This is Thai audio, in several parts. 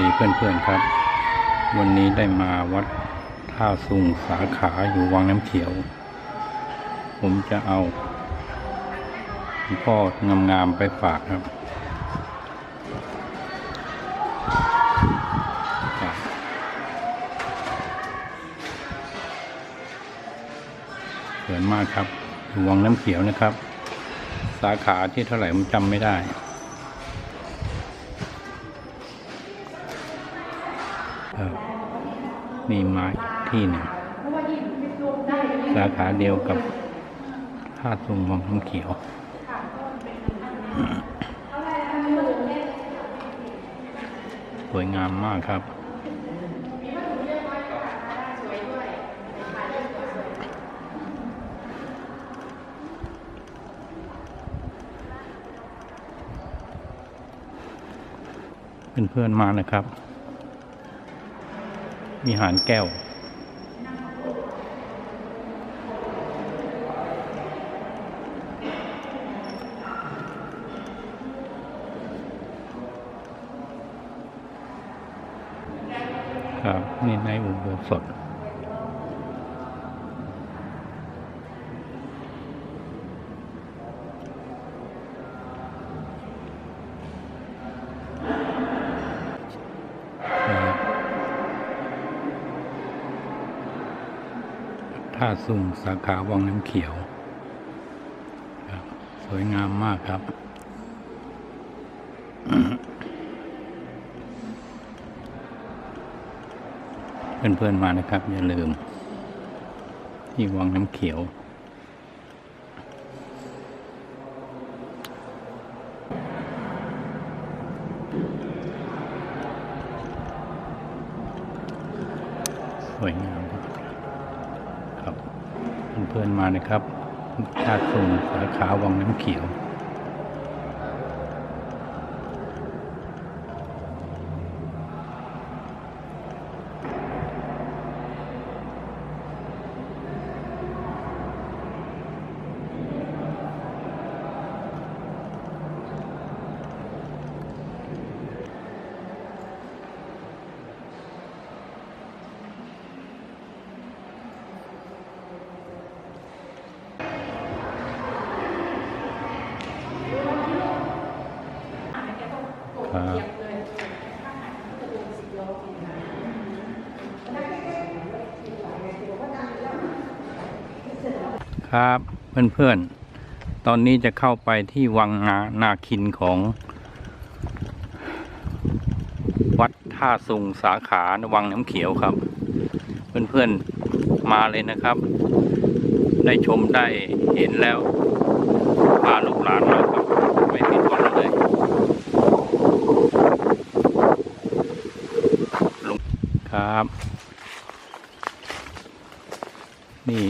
ดีเพื่อนๆครับ วันนี้ได้มาวัดท่าสุงสาขาอยู่วังน้ำเขียว ผมจะเอาพ่องามๆไปฝากครับครับสวยมากครับอยู่วังน้ำเขียวนะครับ สาขาที่เท่าไหร่ผมจำไม่ได้ มีมาอีกที่หนึ่งสาขาเดียวกับท่าตุงวังน้ำเขียวสวยงามมากครับเพื่อนๆมานะครับ มีหารแก้ว ครับ นี่ในอุโบสถาสุงสาขาวังน้ำเขียว สวยงามมากครับ เพื่อนๆมานะครับ อย่าลืม ที่วังน้ำเขียวสวยงาม เพื่อนๆมานะครับชาติส่งสาขาวังน้ำเขียว ครับครับเพื่อนๆ ตอนนี้จะเข้าไปที่วังนานาคินของ วัดท่าสุงสาขาวังน้ำเขียวครับ เพื่อนๆ มาเลยนะครับ ได้ชมได้เห็นแล้วพาลูกหลานมาครับ ไม่ผิดหวังเลยลุง ครับ นี่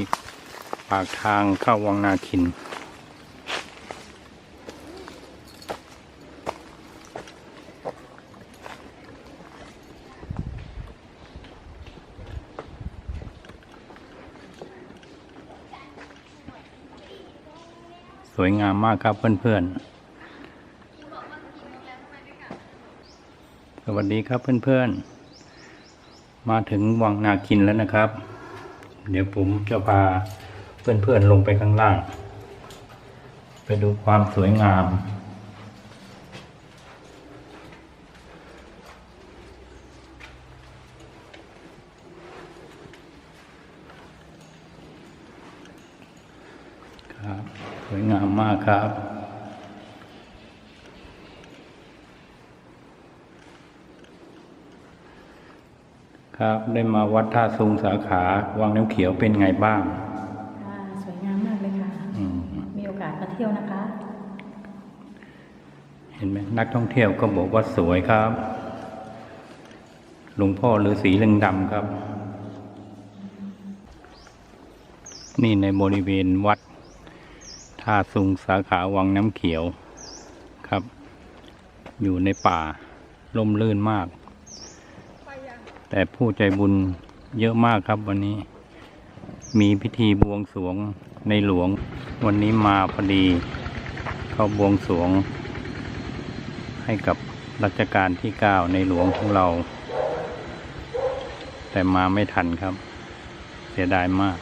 ปากทางเข้าวังนาคิน สวยงามมากครับเพื่อนๆสวัสดีครับเพื่อนๆ มาถึงวังนาคินแล้วนะครับ เดี๋ยวผมจะพาเพื่อนๆลงไปข้างล่าง ไปดูความสวยงาม ครับ สวยงามมากครับ ครับ ได้มาวัดท่าซุงสาขาวังน้ำเขียวเป็นไงบ้าง ค่ะสวยงามมากเลยค่ะ อืม มีโอกาสมาเที่ยวนะคะ เห็นไหมนักท่องเที่ยวก็บอกว่าสวยครับ หลวงพ่อฤาษีลิงดำครับ นี่ในบริเวณวัดท่าซุงสาขาวังน้ำเขียวครับ อยู่ในป่าร่มรื่นมาก แต่ผู้ใจบุญเยอะมากครับวันนี้ มีพิธีบวงสรวงในหลวง วันนี้มาพอดี เข้าบวงสรวง ให้กับรัชกาลที่เก้าในหลวงของเรา แต่มาไม่ทันครับ เสียดายมาก